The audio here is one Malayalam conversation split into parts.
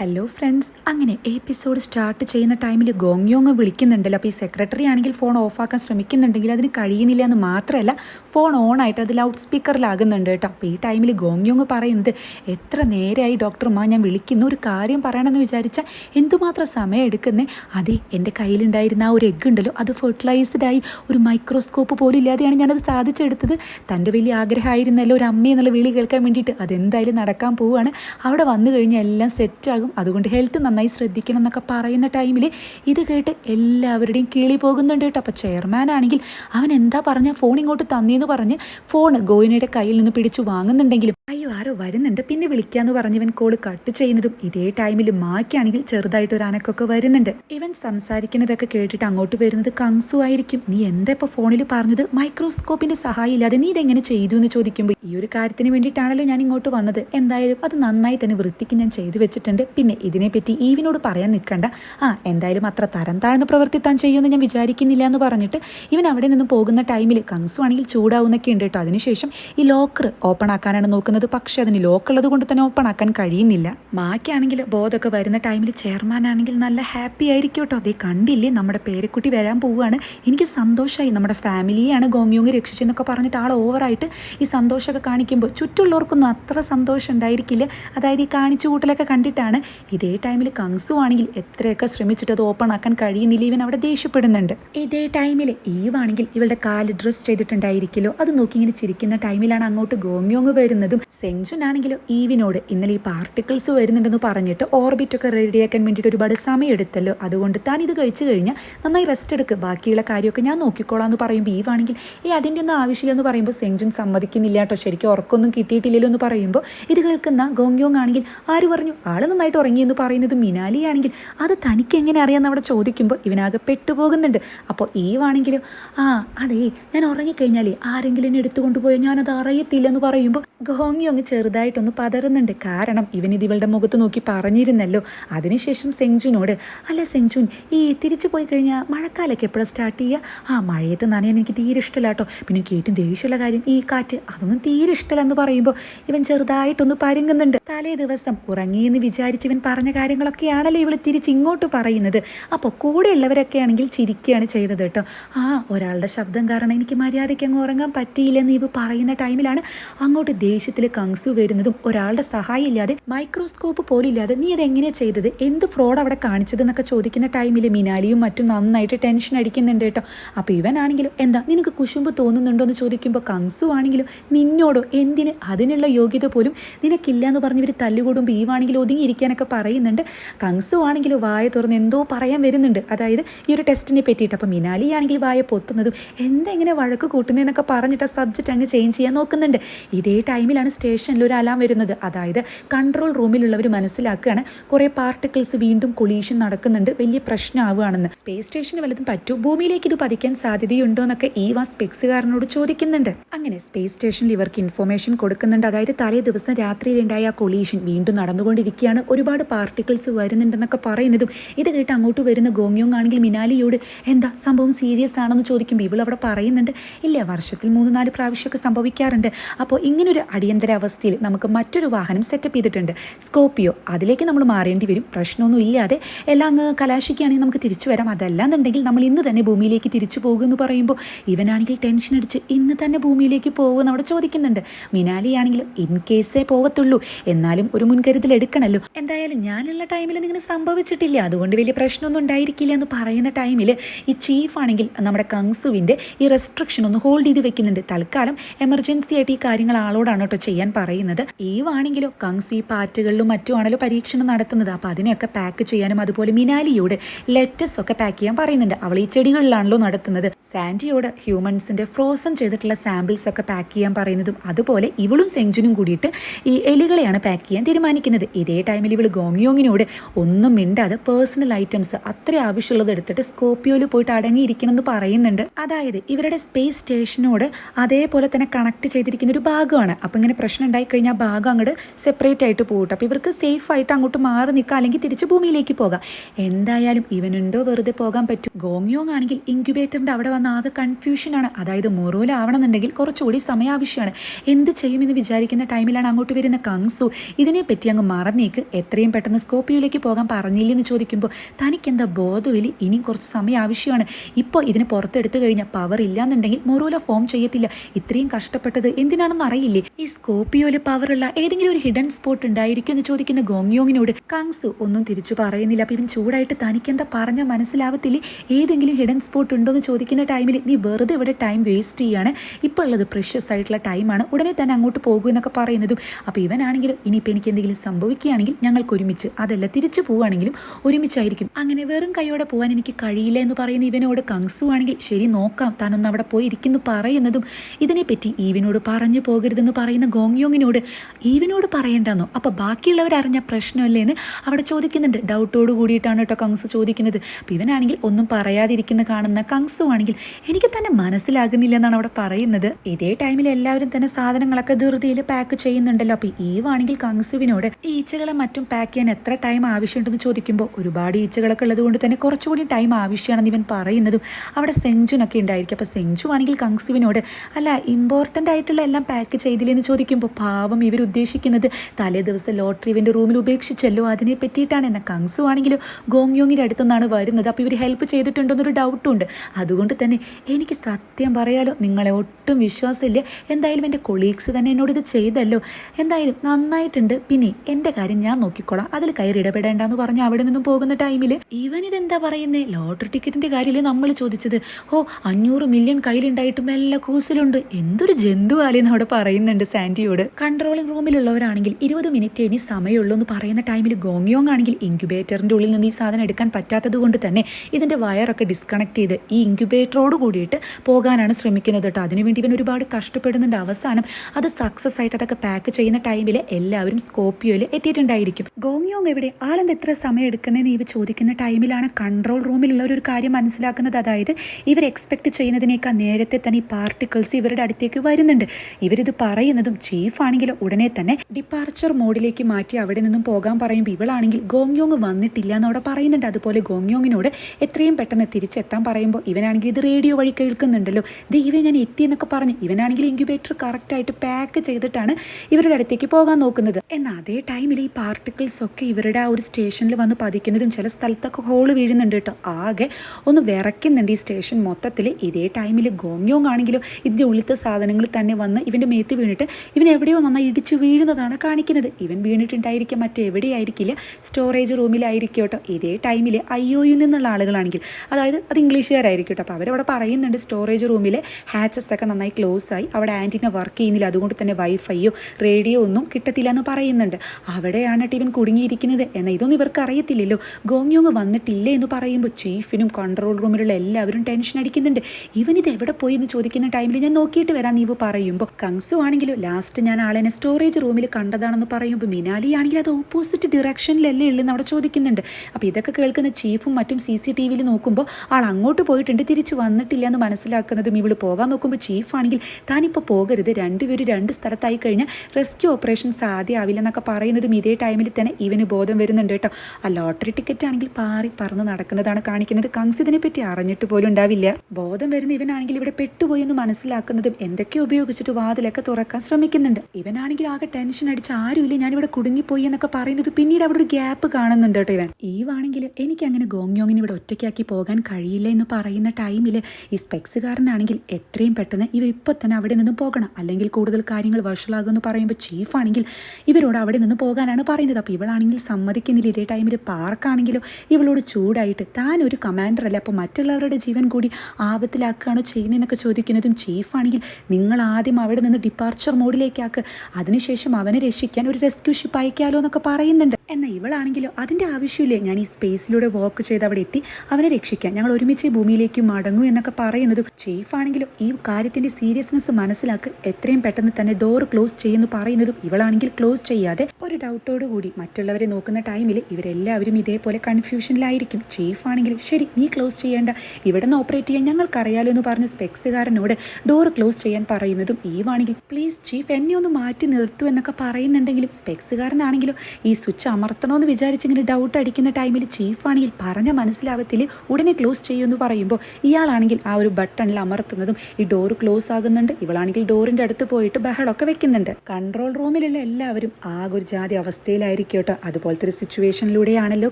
ഹലോ ഫ്രണ്ട്സ് അങ്ങനെ എപ്പിസോഡ് സ്റ്റാർട്ട് ചെയ്യുന്ന ടൈമിൽ ഗോങ്യോങ് വിളിക്കുന്നുണ്ടല്ലോ. അപ്പോൾ ഈ സെക്രട്ടറി ആണെങ്കിൽ ഫോൺ ഓഫാക്കാൻ ശ്രമിക്കുന്നുണ്ടെങ്കിൽ അതിന് കഴിയുന്നില്ല എന്ന് മാത്രമല്ല ഫോൺ ഓൺ ആയിട്ട് അത് ലൗഡ് സ്പീക്കറിലാകുന്നുണ്ട് കേട്ടോ. അപ്പോൾ ഈ ടൈമിൽ ഗോങ്യോങ് പറയുന്നത് എത്ര നേരമായി ഡോക്ടർമാ ഞാൻ വിളിക്കുന്ന. ഒരു കാര്യം പറയണമെന്ന് വിചാരിച്ചാൽ എന്തുമാത്രം സമയം എടുക്കുന്നേ? അതെ എന്റെ കയ്യിലുണ്ടായിരുന്ന ആ ഒരു എഗ്ഗ് ഉണ്ടല്ലോ. അത് ഫെർട്ടിലൈസ്ഡായി ഒരു മൈക്രോസ്കോപ്പ് പോലും ഇല്ലാതെയാണ് ഞാനത് സാധിച്ചെടുത്തത്. തന്റെ വലിയ ആഗ്രഹമായിരുന്നല്ലോ ഒരു അമ്മ എന്നുള്ള വിളി കേൾക്കാൻ വേണ്ടിയിട്ട്. അതെന്തായാലും നടക്കാൻ പോവുകയാണ്. അവിടെ വന്നു കഴിഞ്ഞാൽ എല്ലാം സെറ്റാകും അതുകൊണ്ട് ഹെൽത്ത് നന്നായി ശ്രദ്ധിക്കണം എന്നൊക്കെ പറയുന്ന ടൈമിൽ ഇത് കേട്ട് എല്ലാവരുടെയും കിളി പോകുന്നുണ്ട് കേട്ടോ. അപ്പോൾ ചെയർമാൻ ആണെങ്കിൽ അവൻ എന്താ പറഞ്ഞ ഫോൺ ഇങ്ങോട്ട് തന്നിയെന്ന് പറഞ്ഞ് ഫോൺ ഗോയിനയുടെ കയ്യിൽ നിന്ന് പിടിച്ചു വാങ്ങുന്നുണ്ടെങ്കിലും അയ്യോ ആരോ വരുന്നുണ്ട്. പിന്നെ വിളിക്കാന്ന് പറഞ്ഞ് ഇവൻ കോൾ കട്ട് ചെയ്യുന്നതും ഇതേ ടൈമിൽ മാക്കാണെങ്കിൽ ചെറുതായിട്ട് ഒരു അനക്കൊക്കെ വരുന്നുണ്ട്. ഇവൻ സംസാരിക്കുന്നതൊക്കെ കേട്ടിട്ട് അങ്ങോട്ട് വരുന്നത് കങ്സു ആയിരിക്കും. നീ എന്താ ഇപ്പോൾ ഫോണിൽ പറഞ്ഞത്? മൈക്രോസ്കോപ്പിന്റെ സഹായം ഇല്ലാതെ നീ ഇതെങ്ങനെ ചെയ്തു? എന്ന് ചോദിക്കുമ്പോൾ ഈ ഒരു കാര്യത്തിന് വേണ്ടിയിട്ടാണല്ലോ ഞാൻ ഇങ്ങോട്ട് വന്നത്. എന്തായാലും അത് നന്നായി തന്നെ വൃത്തിക്ക് ഞാൻ ചെയ്തു വെച്ചിട്ടുണ്ട്. പിന്നെ ഇതിനെപ്പറ്റി ഈവിനോട് പറയാൻ നിൽക്കണ്ട. ആ എന്തായാലും അത്ര തരം താഴ്ന്ന പ്രവൃത്തി താൻ ചെയ്യുമെന്ന് ഞാൻ വിചാരിക്കുന്നില്ല എന്ന് പറഞ്ഞിട്ട് ഇവൻ അവിടെ നിന്ന് പോകുന്ന ടൈമിൽ കങ്സു ആണെങ്കിൽ ചൂടാവുന്നൊക്കെ ഉണ്ട് കേട്ടോ അതിനുശേഷം ഈ ലോക്കർ ഓപ്പൺ ആക്കാനാണ് നോക്കുന്നത്. പക്ഷേ അതിന് ലോക്ക് ഉള്ളത് കൊണ്ട് തന്നെ ഓപ്പൺ ആക്കാൻ കഴിയുന്നില്ല. മാക്കാണെങ്കിൽ ബോധമൊക്കെ വരുന്ന ടൈമിൽ ചെയർമാൻ ആണെങ്കിൽ നല്ല ഹാപ്പി ആയിരിക്കും കേട്ടോ അതേ കണ്ടില്ലേ? നമ്മുടെ പേരക്കുട്ടി വരാൻ പോവുകയാണ്. എനിക്ക് സന്തോഷമായി നമ്മുടെ ഫാമിലിയാണ് ഗോങ്യോങ് രക്ഷിച്ചെന്നൊക്കെ പറഞ്ഞിട്ട് ആൾ ഓവറായിട്ട് ഈ സന്തോഷമൊക്കെ കാണിക്കുമ്പോൾ ചുറ്റുള്ളവർക്കൊന്നും അത്ര സന്തോഷം ഉണ്ടായിരിക്കില്ല. അതായത് ഈ കാണിച്ചു കൂട്ടലൊക്കെ കണ്ടിട്ടാണ് ഇതേ ടൈമിൽ കങ്സു ആണെങ്കിൽ എത്രയൊക്കെ ശ്രമിച്ചിട്ട് അത് ഓപ്പൺ ആക്കാൻ കഴിയുന്നില്ല. ഇവൻ അവിടെ ദേഷ്യപ്പെടുന്നുണ്ട്. ഇതേ ടൈമിൽ ഈവ് ആണെങ്കിൽ ഇവളുടെ കാൽ ഡ്രസ് ചെയ്തിട്ടുണ്ടായിരിക്കലോ അത് നോക്കി ഇങ്ങനെ ചിരിക്കുന്ന ടൈമിലാണ് അങ്ങോട്ട് ഗോങ്യോങ് വരുന്നതും. സെഞ്ചുൻ ആണെങ്കിലോ ഈവിനോട് ഇന്നലെ ഈ പാർട്ടിക്കിൾസ് വരുന്നുണ്ടെന്ന് പറഞ്ഞിട്ട് ഓർബിറ്റ് ഒക്കെ റെഡിയാക്കാൻ വേണ്ടിയിട്ട് ഒരുപാട് സമയം എടുത്തല്ലോ അതുകൊണ്ട് താൻ ഇത് കഴിച്ചു കഴിഞ്ഞാൽ നന്നായി റെസ്റ്റ് എടുക്ക്. ബാക്കിയുള്ള കാര്യമൊക്കെ ഞാൻ നോക്കിക്കോളാം എന്ന് പറയുമ്പോൾ ഈവ് ആണെങ്കിൽ ഈ അതിന്റെ ഒന്നും ആവശ്യമില്ലെന്ന് പറയുമ്പോൾ സെഞ്ചുൻ സമ്മതിക്കുന്നില്ല കേട്ടോ. ശരിക്കും ഉറക്കൊന്നും കിട്ടിയിട്ടില്ലല്ലോ എന്ന് പറയുമ്പോൾ ഇത് കേൾക്കുന്ന ഗോങ്യോങ് ആണെങ്കിൽ ആര് പറഞ്ഞു? ആൾ നന്നായിട്ട് ഉറങ്ങി എന്ന് പറയുന്നത് മിനാലി ആണെങ്കിൽ അത് തനിക്ക് എങ്ങനെ അറിയാമെന്ന് അവിടെ ചോദിക്കുമ്പോൾ ഇവനാകെ പെട്ടുപോകുന്നുണ്ട്. അപ്പോൾ ഈവാണെങ്കിലും ആ അതേ ഞാൻ ഉറങ്ങിക്കഴിഞ്ഞാലേ ആരെങ്കിലും എന്നെ പോയോ ഞാനത് അറിയത്തില്ലെന്ന് പറയുമ്പോൾ ഗോങ്ങി അങ്ങ് ചെറുതായിട്ടൊന്ന് പതറുന്നുണ്ട്. കാരണം ഇവൻ ഇത് ഇവളുടെ മുഖത്ത് നോക്കി പറഞ്ഞിരുന്നല്ലോ. അതിനുശേഷം സെങ്ജുനോട് അല്ല സെങ്ജുൻ ഈ തിരിച്ചു പോയി കഴിഞ്ഞാൽ മഴക്കാലൊക്കെ എപ്പോഴാണ് സ്റ്റാർട്ട് ചെയ്യുക ആ മഴയത്ത് നനയാൻ എനിക്ക് തീരെ ഇഷ്ടമല്ല കേട്ടോ. പിന്നെ എനിക്ക് ഏറ്റവും ദേഷ്യമുള്ള കാര്യം ഈ കാറ്റ്. അതൊന്നും തീരെ ഇഷ്ടമല്ല എന്ന് പറയുമ്പോൾ ഇവൻ ചെറുതായിട്ടൊന്ന് പരുങ്ങുന്നുണ്ട്. തലേ ദിവസം ഉറങ്ങിയെന്ന് വിചാരിച്ച് ഇവൻ പറഞ്ഞ കാര്യങ്ങളൊക്കെയാണല്ലോ ഇവൾ തിരിച്ച് ഇങ്ങോട്ട് പറയുന്നത്. അപ്പോൾ കൂടെയുള്ളവരൊക്കെ ആണെങ്കിൽ ചിരിക്കുകയാണ് ചെയ്തത് കേട്ടോ. ആ ഒരാളുടെ ശബ്ദം കാരണം എനിക്ക് മര്യാദയ്ക്ക് അങ്ങ് ഉറങ്ങാൻ പറ്റിയില്ലെന്ന് ഇവ പറയുന്ന ടൈമിലാണ് അങ്ങോട്ട് ദേഷ്യത്തിൽ കങ്സു വരുന്നതും ഒരാളുടെ സഹായം ഇല്ലാതെ മൈക്രോസ്കോപ്പ് പോലില്ലാതെ നീ അത് എങ്ങനെയാണ് ചെയ്തത്? എന്ത് ഫ്രോഡ് അവിടെ കാണിച്ചതെന്നൊക്കെ ചോദിക്കുന്ന ടൈമിൽ മിനാലിയും മറ്റും നന്നായിട്ട് ടെൻഷൻ അടിക്കുന്നുണ്ട് കേട്ടോ. അപ്പോൾ ഇവനാണെങ്കിലും എന്താ നിനക്ക് കുശുമ്പ് തോന്നുന്നുണ്ടോ എന്ന് ചോദിക്കുമ്പോൾ കങ്സു ആണെങ്കിലും നിന്നോടോ എന്തിന് അതിനുള്ള യോഗ്യത പോലും നിനക്കില്ല എന്ന് പറഞ്ഞ് ഇവർ തല്ലുകൂടുമ്പോൾ ഈവാണെങ്കിലും ഒതുങ്ങിയിരിക്കാനൊക്കെ പറയുന്നുണ്ട്. കങ്സു ആണെങ്കിൽ വായ തുറന്ന് എന്തോ പറയാൻ വരുന്നുണ്ട്. അതായത് ഈ ഒരു ടെസ്റ്റിനെ പറ്റിയിട്ട്. അപ്പോൾ മിനാലി ആണെങ്കിൽ വായ പൊത്തുന്നതും എന്താ ഇങ്ങനെ വഴക്ക് കൂട്ടുന്നതെന്നൊക്കെ പറഞ്ഞിട്ട് ആ സബ്ജക്റ്റ് അങ്ങ് ചേഞ്ച് ചെയ്യാൻ നോക്കുന്നുണ്ട്. ഇതേ ടൈമിലാണ് സ്റ്റേഷനിൽ ഒരു അലാം വരുന്നത്. അതായത് കൺട്രോൾ റൂമിലുള്ളവർ മനസ്സിലാക്കുകയാണ് കുറേ പാർട്ടിക്കിൾസ് വീണ്ടും കൊളീഷൻ നടക്കുന്നുണ്ട്. വലിയ പ്രശ്നമാവുകയാണെന്ന്. സ്പേസ് സ്റ്റേഷന് വല്ലതും പറ്റൂ? ഭൂമിയിലേക്ക് ഇത് പതിക്കാൻ സാധ്യതയുണ്ടോ എന്നൊക്കെ ഈ വാ സ്പെക്സുകാരനോട് ചോദിക്കുന്നുണ്ട്. അങ്ങനെ സ്പേസ് സ്റ്റേഷനിൽ ഇവർക്ക് ഇൻഫോർമേഷൻ കൊടുക്കുന്നുണ്ട്. അതായത് തലേ ദിവസം രാത്രിയിലുണ്ടായ ആ കൊളീഷൻ വീണ്ടും നടന്നുകൊണ്ടിരിക്കുകയാണ്. ഒരുപാട് പാർട്ടിക്കിൾസ് വരുന്നുണ്ടെന്നൊക്കെ പറയുന്നതും ഇത് കേട്ട് അങ്ങോട്ട് വരുന്ന ഗോങ്യോങ് ആണെങ്കിൽ മിനാലിയോട് എന്താ സംഭവം സീരിയസ് ആണെന്ന് ചോദിക്കുമ്പോൾ ഇവൾ അവിടെ പറയുന്നുണ്ട് ഇല്ല വർഷത്തിൽ മൂന്ന് നാല് പ്രാവശ്യമൊക്കെ സംഭവിക്കാറുണ്ട്. അപ്പോൾ ഇങ്ങനൊരു അടിയന്തരാവസ്ഥയിൽ നമുക്ക് മറ്റൊരു വാഹനം സെറ്റപ്പ് ചെയ്തിട്ടുണ്ട്. സ്കോപ്പിയോ അതിലേക്ക് നമ്മൾ മാറേണ്ടി വരും. പ്രശ്നമൊന്നും ഇല്ലാതെ എല്ലാം അങ്ങ് കലാശിക്കുകയാണെങ്കിൽ നമുക്ക് തിരിച്ചു വരാം. അതല്ലാന്നുണ്ടെങ്കിൽ നമ്മൾ ഇന്ന് തന്നെ ഭൂമിയിലേക്ക് തിരിച്ചു പോകും എന്ന് പറയുമ്പോൾ ഇവനാണെങ്കിൽ ടെൻഷൻ അടിച്ച് ഇന്ന് തന്നെ ഭൂമിയിലേക്ക് പോകുമെന്ന് അവിടെ ചോദിക്കുന്നുണ്ട്. മിനാലി ആണെങ്കിൽ ഇൻ കേസേ പോവത്തുള്ളൂ. എന്നാലും ഒരു മുൻകരുതൽ എടുക്കണമല്ലോ എന്തായാലും ഞാനുള്ള ടൈമിൽ നിങ്ങൾ സംഭവിച്ചിട്ടില്ല. അതുകൊണ്ട് വലിയ പ്രശ്നമൊന്നും ഉണ്ടായിരിക്കില്ല എന്ന് പറയുന്ന ടൈമിൽ ഈ ചീഫ് ആണെങ്കിൽ നമ്മുടെ കങ്സുവിന്റെ ഈ റെസ്ട്രിക്ഷൻ ഒന്ന് ഹോൾഡ് ചെയ്ത് വെക്കുന്നുണ്ട്. തൽക്കാലം എമർജൻസി ആയിട്ട് ഈ കാര്യങ്ങൾ ആളോടാണ് കേട്ടോ ചെയ്യാൻ പറയുന്നത്. ഈവാണെങ്കിലോ കങ്സു ഈ പാറ്റുകളിലും മറ്റുമാണല്ലോ പരീക്ഷണം നടത്തുന്നത്. അപ്പോൾ അതിനെയൊക്കെ പാക്ക് ചെയ്യാനും അതുപോലെ മിനാലിയോട് ലെറ്റസ് ഒക്കെ പാക്ക് ചെയ്യാൻ പറയുന്നുണ്ട്. അവൾ ഈ ചെടികളിലാണല്ലോ നടത്തുന്നത്. സാൻഡിയോട് ഹ്യൂമൻസിന്റെ ഫ്രോസൺ ചെയ്തിട്ടുള്ള സാമ്പിൾസ് ഒക്കെ പാക്ക് ചെയ്യാൻ പറയുന്നതും അതുപോലെ ഇവളും സെഞ്ചുനും കൂടിയിട്ട് ഈ എലികളെയാണ് പാക്ക് ചെയ്യാൻ തീരുമാനിക്കുന്നത്. ഇതേ ടൈമിൽ ഇവൾ ഗോങ്യോങ്ങിനോട് ഒന്നും മിണ്ടാതെ പേഴ്സണൽ ഐറ്റംസ് അത്ര ആവശ്യമുള്ളത് എടുത്തിട്ട് സ്കോപ്പിയോയിൽ പോയിട്ട് അടങ്ങിയിരിക്കണം എന്ന് പറയുന്നുണ്ട്. അതായത് ഇവരുടെ സ്പേസ് സ്റ്റേഷനോട് അതേപോലെ തന്നെ കണക്ട് ചെയ്തിരിക്കുന്ന ഒരു ഭാഗമാണ്. അപ്പം ഇങ്ങനെ പ്രശ്നം ഉണ്ടായി കഴിഞ്ഞാൽ ആ ഭാഗം അങ്ങോട്ട് സെപ്പറേറ്റ് ആയിട്ട് പോകട്ടെ അപ്പോൾ ഇവർക്ക് സേഫ് ആയിട്ട് അങ്ങോട്ട് മാറി നിൽക്കുക അല്ലെങ്കിൽ തിരിച്ച് ഭൂമിയിലേക്ക് പോകാം. എന്തായാലും ഇവനുണ്ടോ വെറുതെ പോകാൻ പറ്റും. ഗോങ്യോങ് ആണെങ്കിൽ ഇൻക്യുബേറ്ററിന്റെ അവിടെ വന്ന ആകെ കൺഫ്യൂഷനാണ് അതായത് മൊറോലാവണമെന്നുണ്ടെങ്കിൽ കുറച്ചുകൂടി സമയം ആവശ്യമാണ്. എന്ത് ചെയ്യുമെന്ന് വിചാരിക്കുന്ന ടൈമിലാണ് അങ്ങോട്ട് വരുന്ന കങ്സു. ഇതിനെപ്പറ്റി അങ്ങ് മറന്നേക്ക്. എത്രയും പെട്ടെന്ന് സ്കോപ്പിയോയിലേക്ക് പോകാൻ പറഞ്ഞില്ലെന്ന് ചോദിക്കുമ്പോൾ തനിക്കെന്താ ബോധമില്ല ഇനിയും കുറച്ച് സമയം ആവശ്യമാണ്. ഇപ്പോൾ ഇതിന് പുറത്തെടുത്ത് കഴിഞ്ഞാൽ പവർ ഇല്ലാന്നുണ്ടെങ്കിൽ മൊറൂല ഫോം ചെയ്യത്തില്ല. ഇത്രയും കഷ്ടപ്പെട്ടത് എന്തിനാണെന്ന് അറിയില്ലേ? ഈ സ്കോപ്പിയോയിൽ പവറുള്ള ഏതെങ്കിലും ഒരു ഹിഡൻ സ്പോട്ട് ഉണ്ടായിരിക്കും എന്ന് ചോദിക്കുന്ന ഗോങ്യോങ്ങിനോട് കങ്സു ഒന്നും തിരിച്ചു പറയുന്നില്ല. അപ്പം ഇവൻ ചൂടായിട്ട് തനിക്കെന്താ പറഞ്ഞാൽ മനസ്സിലാവത്തില്ലേ? ഏതെങ്കിലും ഹിഡൻ സ്പോട്ട് ഉണ്ടോ എന്ന് ചോദിക്കുന്ന ടൈമിൽ നീ വെറുതെ ഇവിടെ ടൈം വേസ്റ്റ് ചെയ്യാണ്. ഇപ്പോൾ ഉള്ളത് പ്രഷ്യസ് ആയിട്ടുള്ള ടൈമാണ് ഉടനെ തന്നെ അങ്ങോട്ട് പോകൂ എന്നൊക്കെ പറയുന്നതും. അപ്പോൾ ഇവനാണെങ്കിലും ഇനിയിപ്പോൾ എനിക്ക് എന്തെങ്കിലും സംഭവിക്കുകയാണെങ്കിൽ ഞങ്ങൾക്ക് ഒരുമിച്ച് അതല്ല തിരിച്ചു പോവുകയാണെങ്കിലും ഒരുമിച്ചായിരിക്കും. അങ്ങനെ വെറും കൈയോടെ പോകാൻ എനിക്ക് കഴിയില്ല എന്ന് പറയുന്ന ഇവനോട് കങ്സു ആണെങ്കിൽ ശരി നോക്കാം. താനൊന്ന് അവിടെ പോയി ഇരിക്കുന്നു പറയുന്നതും ഇതിനെപ്പറ്റി ഈവിനോട് പറഞ്ഞു പോകരുതെന്ന് പറയുന്ന ഗോങ്യോങ്ങിനോട് ഈവിനോട് പറയണ്ടെന്നോ? അപ്പോൾ ബാക്കിയുള്ളവർ അറിഞ്ഞ പ്രശ്നമല്ലേ എന്ന് അവിടെ ചോദിക്കുന്നുണ്ട്. ഡൗട്ടോട് കൂടിയിട്ടാണ് കേട്ടോ കങ്സ് ചോദിക്കുന്നത്. അപ്പോൾ ഇവനാണെങ്കിൽ ഒന്നും പറയാതിരിക്കുന്ന കാണുന്ന കങ്സു ആണെങ്കിൽ എനിക്ക് തന്നെ മനസ്സിലാകുന്നില്ല എന്നാണ് അവിടെ പറയുന്നത്. ഇതേ ടൈമിൽ എല്ലാവരും തന്നെ സാധനങ്ങളൊക്കെ ധൃതിയിൽ പാക്ക് ചെയ്യുന്നുണ്ടല്ലോ. അപ്പോൾ ഈവാണെങ്കിൽ കങ്സുവിനോട് ഈച്ചകളെ മറ്റും പാക്ക് ചെയ്യാൻ എത്ര ടൈം ആവശ്യമുണ്ടെന്ന് ചോദിക്കുമ്പോൾ ഒരുപാട് ഈച്ചകളൊക്കെ ഉള്ളതുകൊണ്ട് തന്നെ കുറച്ചുകൂടി ടൈം ആവശ്യമാണെന്ന് ഇവൻ പറയുന്നതും അവിടെ സെഞ്ചുനൊക്കെ ഉണ്ടായിരിക്കും. അപ്പോൾ സെഞ്ചു ആണെങ്കിൽ കങ്സുവിനോട് അല്ല ഇമ്പോർട്ടന്റ് ആയിട്ടുള്ള എല്ലാം പാക്ക് ചെയ്തില്ലെന്ന് ചോദിക്കുമ്പോൾ പാവം ഇവർ ഉദ്ദേശിക്കുന്നത് തലേ ദിവസം ലോട്ടറി ഇവന്റെ റൂമിൽ ഉപേക്ഷിച്ചല്ലോ അതിനെ പറ്റിയിട്ടാണ്. എന്നാൽ കങ്സു ആണെങ്കിലും ഗോങ്യോങ്ങിന്റെ അടുത്തുനിന്നാണ് വരുന്നത്. അപ്പോൾ ഇവർ ഹെൽപ്പ് ചെയ്തിട്ടുണ്ടോ എന്നൊരു ഡൗട്ടും ഉണ്ട്. അതുകൊണ്ട് തന്നെ എനിക്ക് സത്യം പറയാലോ നിങ്ങളെ ഒട്ടും വിശ്വാസമില്ല. എന്തായാലും എന്റെ കൊളീഗ്സ് തന്നെ എന്നോട് ഇത് ചെയ്തല്ലോ. എന്തായാലും നന്നായിട്ടുണ്ട്. പിന്നെ എന്റെ കാര്യം ഞാൻ നോക്കിക്കോളാം. അതിൽ കയറി ഇടപെടേണ്ടെന്ന് പറഞ്ഞ് അവിടെ നിന്നും പോകുന്ന ടൈമിൽ ഇവൻ ഇതെന്താ പറയുന്നത് ലോട്ടറി ടിക്കറ്റിന്റെ കാര്യമല്ലേ നമ്മൾ ചോദിച്ചത്. ഓ അഞ്ഞൂറ് മില്യൺ കയ്യിലുണ്ടായിട്ട് എല്ലാ കൂസിലുണ്ട് എന്തൊരു ജന്തുവാലെന്ന് അവിടെ പറയുന്നുണ്ട് സാൻഡിയോട് കൺട്രോളിംഗ് റൂമിലുള്ളവരാണെങ്കിൽ ഇരുപത് മിനിറ്റ് ഇനി സമയമുള്ളൂ എന്ന് പറയുന്ന ടൈമിൽ ഗോങ്യോങ് ആണെങ്കിൽ ഇൻക്യുബേറ്ററിന്റെ ഉള്ളിൽ നിന്ന് ഈ സാധനം എടുക്കാൻ പറ്റാത്തത് കൊണ്ട് തന്നെ ഇതിന്റെ വയറൊക്കെ ഡിസ്കണക്ട് ചെയ്ത് ഈ ഇൻക്യുബേറ്ററോട് കൂടിയിട്ട് പോകാനാണ് ശ്രമിക്കുന്നത് കേട്ടോ. അതിനുവേണ്ടി ഇവൻ ഒരുപാട് കഷ്ടപ്പെടുന്നുണ്ട്. അവസാനം അത് സക്സസ് ആയിട്ട് അതൊക്കെ പാക്ക് ചെയ്യുന്ന ടൈമിൽ എല്ലാവരും സ്കോപ്പിയോയിൽ എത്തിയിട്ടുണ്ടായിരിക്കും. ഗോങ്യോങ് എവിടെ? ആളെന്ത് എത്ര സമയം എടുക്കുന്നതെന്ന് ഇവ ചോദിക്കുന്ന ടൈമിലാണ് കൺട്രോൾ റൂമിലുള്ള ഒരു കാര്യം മനസ്സിലാക്കുന്നത്. അതായത് ഇവർ എക്സ്പെക്ട് ചെയ്യുന്നതിനേക്കാൾ നേരത്തെ തന്നെ ഈ പാർട്ടിക്കിൾസ് ഇവരുടെ അടുത്തേക്ക് വരുന്നുണ്ട്. ഇവരിത് പറയുന്നതും ചീഫ് ആണെങ്കിൽ ഉടനെ തന്നെ ഡിപ്പാർച്ചർ മോഡിലേക്ക് മാറ്റി അവിടെ നിന്നും പോകാൻ പറയുമ്പോൾ ഇവളാണെങ്കിൽ ഗോങ്യോങ് വന്നിട്ടില്ല എന്നവിടെ പറയുന്നുണ്ട്. അതുപോലെ ഗോങ്യോങ്ങിനോട് എത്രയും പെട്ടെന്ന് തിരിച്ചെത്താൻ പറയുമ്പോൾ ഇവനാണെങ്കിൽ ഇത് റേഡിയോ വഴി കേൾക്കുന്നുണ്ടല്ലോ. ദൈവം ഞാൻ എത്തി എന്നൊക്കെ പറഞ്ഞ് ഇവനാണെങ്കിൽ ഇൻക്യുബേറ്റർ കറക്റ്റായിട്ട് പാക്ക് ചെയ്തിട്ടാണ് ഇവരുടെ അടുത്തേക്ക് പോകാൻ നോക്കുന്നത്. എന്നാൽ അതേ ടൈമിൽ ഈ പാർട്ടിക്കിൾസ് ഒക്കെ ഇവരുടെ ആ ഒരു സ്റ്റേഷനിൽ വന്ന് പതിക്കുന്നതും ചില സ്ഥലത്തൊക്കെ ഹോൾ വീഴുന്നുണ്ട് കേട്ടോ. ആകെ ഒന്ന് വിറയ്ക്കുന്നുണ്ട് ഈ സ്റ്റേഷൻ മൊത്തത്തിൽ ഇതേ ടൈമിൽ ഗോങ്യോങ് ആണെങ്കിലും ഇതിന്റെ ഉള്ളിലത്തെ സാധനങ്ങൾ തന്നെ വന്ന് ഇവന്റെ മേത്ത് വീണിട്ട് ഇവൻ എവിടെയോ നന്നായി ഇടിച്ച് വീഴുന്നതാണ് കാണിക്കുന്നത്. ഇവൻ വീണിട്ടുണ്ടായിരിക്കാം മറ്റെവിടെയായിരിക്കില്ല. സ്റ്റോറേജ് റൂമിലായിരിക്കും കേട്ടോ. ഇതേ ടൈമിൽ ഐ ഒയിൽ നിന്നുള്ള ആളുകളാണെങ്കിൽ. അതായത് അത് ഇംഗ്ലീഷുകാരായിരിക്കും കേട്ടോ. അപ്പോൾ അവരവിടെ പറയുന്നുണ്ട് സ്റ്റോറേജ് റൂമിൽ ഹാച്ചസ് ഒക്കെ നന്നായി ക്ലോസ് ആയി. അവിടെ ആന്റിന വർക്ക് ചെയ്യുന്നില്ല. അതുകൊണ്ട് തന്നെ വൈഫൈയോ റേഡിയോ ഒന്നും കിട്ടത്തില്ല എന്ന് പറയുന്നുണ്ട്. അവിടെയാണ് ഇവൻ കുടുങ്ങിയിരിക്കുന്നത് എന്നാൽ ഇതൊന്നും ഇവർക്ക് അറിയത്തില്ലല്ലോ. ഗോങ്യോങ് വന്നിട്ടില്ലേ എന്ന് പറയുമ്പോൾ ചീഫിനും കൺട്രോൾ റൂമിലുള്ള എല്ലാവരും ടെൻഷൻ അടിക്കുന്നുണ്ട്. ഇവൻ ഇത് എവിടെ പോയി എന്ന് ചോദിക്കുന്ന ടൈമിൽ ഞാൻ നോക്കിയിട്ട് വരാൻ നീവ് പറയുമ്പോൾ കങ്സു ആണെങ്കിലും ലാസ്റ്റ് ഞാൻ ആളെന്നെ സ്റ്റോറേജ് റൂമിൽ കണ്ടതാണെന്ന് പറയുമ്പോൾ മിനാലി ആണെങ്കിൽ അത് ഓപ്പോസിറ്റ് ഡിറക്ഷനിലല്ലേ ഉള്ളെന്ന് അവിടെ ചോദിക്കുന്നുണ്ട്. അപ്പോൾ ഇതൊക്കെ കേൾക്കുന്ന ചീഫും മറ്റും സി സി ടി വിയിൽ നോക്കുമ്പോൾ ആൾ അങ്ങോട്ട് പോയിട്ടുണ്ട് തിരിച്ച് വന്നിട്ടില്ല എന്ന് മനസ്സിലാക്കുന്നതും ഇവൾ പോകാൻ നോക്കുമ്പോൾ ചീഫ് ആണെങ്കിൽ താനിപ്പോൾ പോകരുത് രണ്ടുപേരും രണ്ട് സ്ഥലത്തായി കഴിഞ്ഞാൽ റെസ്ക്യൂ ഓപ്പറേഷൻ സാധ്യമാവില്ല എന്നൊക്കെ പറയുന്നതും ഇതേ ടൈമിൽ തന്നെ ഇവന് ബോധം വരുന്നുണ്ട് കേട്ടോ. ആ ലോട്ടറി ടിക്കറ്റ് ആണെങ്കിൽ പാറി പറന്ന് നടക്കുന്നതാണ് കാണിക്കുന്നത്. കങ്സ് ഇതിനെ പറ്റി അറിഞ്ഞിട്ട് പോലും ഉണ്ടാവില്ല. ബോധം വരുന്ന ഇവനാണെങ്കിൽ ഇവിടെ പെട്ടുപോയി എന്ന് മനസ്സിലാക്കുന്നതും എന്തൊക്കെ ഉപയോഗിച്ചിട്ട് വാതിലൊക്കെ തുറക്കാൻ ശ്രമിക്കുന്നുണ്ട്. ഇവനാണെങ്കിൽ ആകെ ടെൻഷൻ അടിച്ച് ആരുമില്ല ഞാനിവിടെ കുടുങ്ങിപ്പോയി എന്നൊക്കെ പറയുന്നത് പിന്നീട് അവിടെ ഒരു ഗ്യാപ്പ് കാണുന്നുണ്ട് കേട്ടോ ഇവൻ. ഈവാണെങ്കിൽ എനിക്ക് അങ്ങനെ ഗോങ്യോങ്ങിന് ഇവിടെ ഒറ്റയ്ക്കാക്കി പോകാൻ കഴിയില്ല എന്ന് പറയുന്ന ടൈമിൽ ഈ സ്പെക്സുകാരനാണെങ്കിൽ എത്രയും പെട്ടെന്ന് ഇവർ ഇപ്പോൾ തന്നെ അവിടെ നിന്ന് പോകണം. അല്ലെങ്കിൽ കൂടുതൽ കാര്യങ്ങൾ വഷളാകുമെന്ന് പറയുമ്പോൾ ചീഫാണെങ്കിൽ ഇവരോട് അവിടെ നിന്ന് പോകാനാണ് പറയുന്നത്. അപ്പോൾ ഇവളാണെങ്കിൽ സമ്മതിക്കുന്നില്ല. ഇതേ ടൈമിൽ പാർക്കാണെങ്കിലും ഇവളോട് ചൂടായിട്ട് താൻ ഒരു കമാൻഡർ അല്ലേ? അപ്പോൾ മറ്റുള്ളവരുടെ ജീവൻ കൂടി ആപത്തിലാക്കുകയാണോ ചെയ്യുന്നതെന്നൊക്കെ ചോദിക്കുന്നതും ചീഫാണെങ്കിൽ നിങ്ങൾ ആദ്യം അവിടെ നിന്ന് ഡിപ്പാർച്ചർ മോഡിലേക്കാക്ക് അതിനുശേഷം അവനെ രക്ഷിക്കാൻ ഒരു റെസ്ക്യൂ ഷിപ്പ് അയക്കാലോ എന്നൊക്കെ പറയുന്നുണ്ട്. എന്നാൽ ഇവളാണെങ്കിലോ അതിന്റെ ആവശ്യമില്ല? ഞാൻ ഈ സ്പേസിലൂടെ വാക്ക് ചെയ്ത് അവിടെ എത്തി അവനെ രക്ഷിക്കാം ഞങ്ങൾ ഒരുമിച്ച് ഭൂമിയിലേക്ക് മടങ്ങൂ എന്നൊക്കെ പറയുന്നതും. ചീഫാണെങ്കിലോ ഈ കാര്യത്തിന്റെ സീരിയസ്നെസ് മനസ്സിലാക്കി. എത്രയും പെട്ടെന്ന് തന്നെ ഡോർ ക്ലോസ് ചെയ്യുന്നു പറയുന്നതും ഇവളാണെങ്കിൽ ക്ലോസ് ചെയ്യാതെ ഒരു ഡൗട്ടോട് കൂടി മറ്റുള്ളവരെ നോക്കുന്ന ടൈമിൽ ഇവരെല്ലാവരും ഇതേപോലെ കൺഫ്യൂഷനിലായിരിക്കും ചീഫാണെങ്കിൽ ശരി നീ ക്ലോസ് ചെയ്യേണ്ട. ഇവിടെ നിന്ന് ഓപ്പറേറ്റ് ചെയ്യാൻ ഞങ്ങൾക്കറിയാലോ എന്ന് പറഞ്ഞ് സ്പെക്സുകാരനോട് ഡോർ ക്ലോസ് ചെയ്യാൻ പറയുന്നതും ഈവാണെങ്കിൽ പ്ലീസ് ചീഫ് എന്നെ ഒന്ന് മാറ്റി നിർത്തു എന്നൊക്കെ പറയുന്നുണ്ടെങ്കിലും സ്പെക്സുകാരനാണെങ്കിലും ഈ സ്വിച്ച് അമർത്തണമെന്ന് വിചാരിച്ച് ഇങ്ങനെ ഡൗട്ട് അടിക്കുന്ന ടൈമിൽ ചീഫാണെങ്കിൽ പറഞ്ഞ മനസ്സിലാവത്തിൽ ഉടനെ ക്ലോസ് ചെയ്യുമെന്ന് പറയുമ്പോൾ ഇയാളാണെങ്കിൽ ആ ഒരു ബട്ടണിൽ അമർത്തുന്നതും ഈ ഡോർ ക്ലോസ് ആകുന്നുണ്ട്. ഇവളാണെങ്കിൽ ഡോറിന്റെ അടുത്ത് പോയിട്ട് ബഹളമൊക്കെ വെക്കുന്നുണ്ട്. കൺട്രോൾ റൂമിലുള്ള എല്ലാവരും ആകെ ഒരു ജാതി അവസ്ഥയിലായിരിക്കും കേട്ടോ. അതുപോലത്തെ ഒരു സിറ്റുവേഷനിലൂടെയാണല്ലോ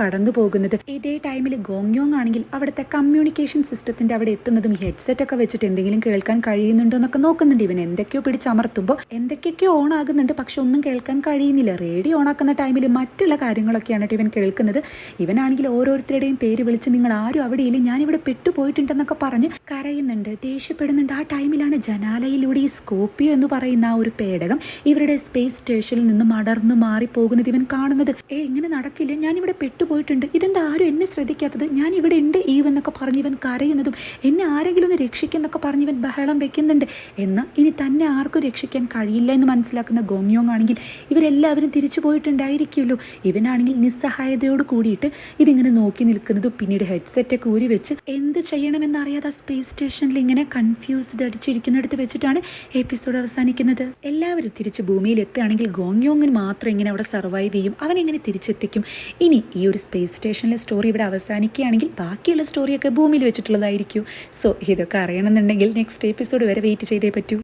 കടന്നു പോകുന്നത്. ഇതേ ടൈമിൽ ഗോങ്യോങ് ആണെങ്കിൽ അവിടുത്തെ കമ്മ്യൂണിക്കേഷൻ സിസ്റ്റത്തിന്റെ അവിടെ എത്തുന്നതും ഹെഡ്സെറ്റ് ഒക്കെ വെച്ചിട്ട് എന്തെങ്കിലും കേൾക്കാൻ കഴിയുന്നുണ്ടോ എന്നൊക്കെ നോക്കുന്നുണ്ട്. ഇവൻ എന്തൊക്കെയോ പിടിച്ചമർത്തുമ്പോൾ എന്തൊക്കെയൊക്കെയോ ഓൺ ആകുന്നുണ്ട്. പക്ഷെ ഒന്നും കേൾക്കാൻ കഴിയുന്നില്ല. റേഡിയോ ഓൺ ആക്കുന്ന ടൈമിൽ മറ്റുള്ള കാര്യങ്ങളൊക്കെയാണ് കേട്ടോ ഇവൻ കേൾക്കുന്നത്. ഇവനാണെങ്കിൽ ഓരോരുത്തരുടെയും പേര് വിളിച്ച് നിങ്ങൾ ആരും അവിടെ ഇല്ല ഞാനിവിടെ പെട്ടുപോയിട്ടുണ്ടെന്നൊക്കെ പറഞ്ഞ് കരയുന്നുണ്ട്. ദേഷ്യപ്പെടുന്നുണ്ട്. ആ ടൈമിലാണ് ജനാലയിലൂടെ ഈ സ്കോപ്പിയോ എന്ന് പറയുന്ന ആ ഒരു പേടകം ഇവരുടെ സ്പേസ് സ്റ്റേഷനിൽ നിന്ന് മടർന്നു മാറിപ്പോകുന്നത് ഇവൻ കാണുന്നത്. ഏ ഇങ്ങനെ നടക്കില്ല? ഞാനിവിടെ പെട്ടുപോയിട്ടുണ്ട്. ഇതെന്താ ആരും എന്നെ ശ്രദ്ധിക്കാത്തത്? ഞാൻ ഇവിടെ ഉണ്ട് ഈവ് എന്നൊക്കെ പറഞ്ഞ് ഇവൻ കരയുന്നതും എന്നെ ആരെങ്കിലും ഒന്ന് രക്ഷിക്കുന്നൊക്കെ പറഞ്ഞ് ഇവൻ ബഹളം വെക്കുന്നുണ്ട്. എന്നാൽ ഇനി തന്നെ ആർക്കും രക്ഷിക്കാൻ കഴിയില്ല എന്ന് മനസ്സിലാക്കുന്ന ഗോങ്യോങ് ആണെങ്കിൽ ഇവരെല്ലാവരും തിരിച്ചു പോയിട്ടുണ്ടായിരിക്കുമല്ലോ ഇവനാണെങ്കിൽ നിസ്സഹായതയോട് കൂടിയിട്ട് ഇതിങ്ങനെ നോക്കി നിൽക്കുന്നതും പിന്നീട് ഹെഡ്സെറ്റൊക്കെ ഊരി വെച്ച് എന്ത് ചെയ്യണമെന്നറിയാതെ ആ സ്പേസ് സ്റ്റേഷനിൽ ഇങ്ങനെ കൺഫ്യൂസ്ഡ് അടിച്ചിരിക്കുന്നിടത്ത് വെച്ചിട്ടാണ് എപ്പിസോഡ് അവസാനിക്കുന്നത്. എല്ലാവരും തിരിച്ച് ഭൂമിയിൽ എത്തുകയാണെങ്കിൽ ഗോങ്യോങ്ങിന് മാത്രം ഇങ്ങനെ അവിടെ സർവൈവ് ചെയ്യും. അവൻ എങ്ങനെ തിരിച്ചെത്തിക്കും? ഇനി ഈ ഒരു സ്പേസ് സ്റ്റേഷനിലെ സ്റ്റോറി ഇവിടെ അവസാനിക്കുകയാണെങ്കിൽ ബാക്കിയുള്ള സ്റ്റോറിയൊക്കെ ഭൂമിയിൽ വെച്ചിട്ടുള്ളതായിരിക്കും. സോ ഇതൊക്കെ അറിയണമെന്നുണ്ടെങ്കിൽ നെക്സ്റ്റ് എപ്പിസോഡ് വരെ വെയിറ്റ് ചെയ്തേ പറ്റൂ.